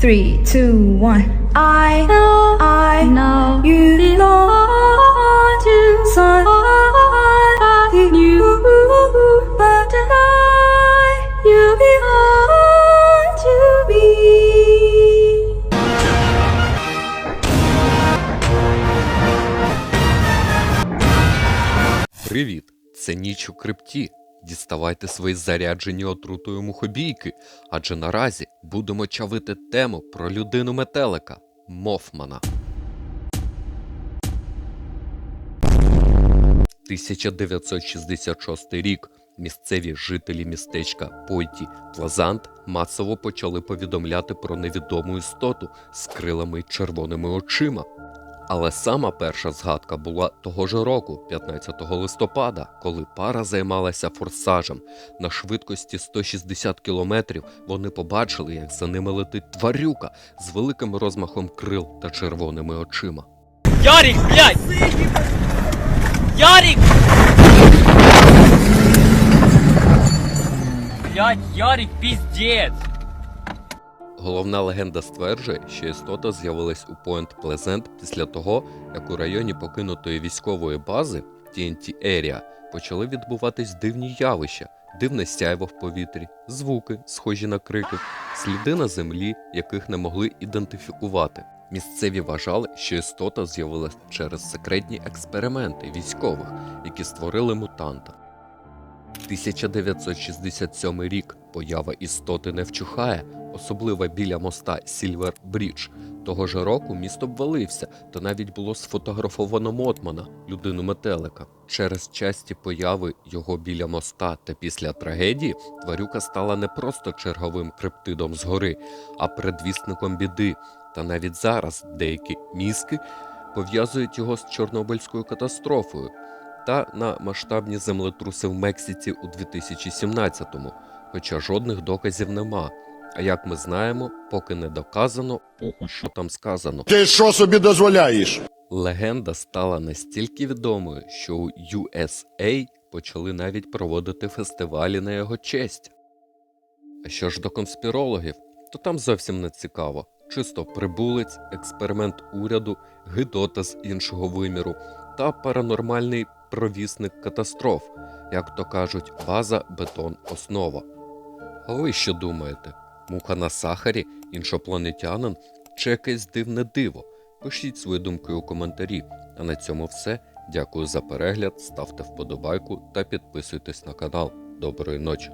Three, two, one. I know, I know you belong to somebody new, but tonight you belong to me. Привіт! Це ніч у крипті. Діставайте свої заряджені отрутою мухобійки, адже наразі будемо чавити тему про людину метелика Мофмана. 1966 рік. Місцеві жителі містечка Пойті Плазант масово почали повідомляти про невідому істоту з крилами й червоними очима. Але сама перша згадка була того ж року, 15 листопада, коли пара займалася форсажем. На швидкості 160 кілометрів вони побачили, як за ними летить тварюка з великим розмахом крил та червоними очима. Ярик, блядь! Ярик! Блядь, Ярик, пиздец! Головна легенда стверджує, що істота з'явилась у Пойнт Плезент після того, як у районі покинутої військової бази TNT Area почали відбуватись дивні явища, дивне сяйво в повітрі, звуки, схожі на крики, сліди на землі, яких не могли ідентифікувати. Місцеві вважали, що істота з'явилась через секретні експерименти військових, які створили мутанта. 1967 рік поява істоти не вчухає, особливо біля моста Сільвер Брідж. Того ж року місто обвалився, та навіть було сфотографовано Мотмана, людину метелика. Через часті появи його біля моста та після трагедії тварюка стала не просто черговим криптидом згори, а предвісником біди. Та навіть зараз деякі мізки пов'язують його з Чорнобильською катастрофою та на масштабні землетруси в Мексиці у 2017-му, хоча жодних доказів нема. А як ми знаємо, поки не доказано, похуй, що там сказано. Ти що собі дозволяєш? Легенда стала настільки відомою, що у USA почали навіть проводити фестивалі на його честь. А що ж до конспірологів, то там зовсім не цікаво. Чисто прибулець, експеримент уряду, гидота з іншого виміру та паранормальний провісник катастроф, як то кажуть, база, бетон, основа. А ви що думаєте? Муха на сахарі, іншопланетянин чи якесь дивне диво? Пишіть свої думки у коментарі. А на цьому все. Дякую за перегляд, ставте вподобайку та підписуйтесь на канал. Доброї ночі!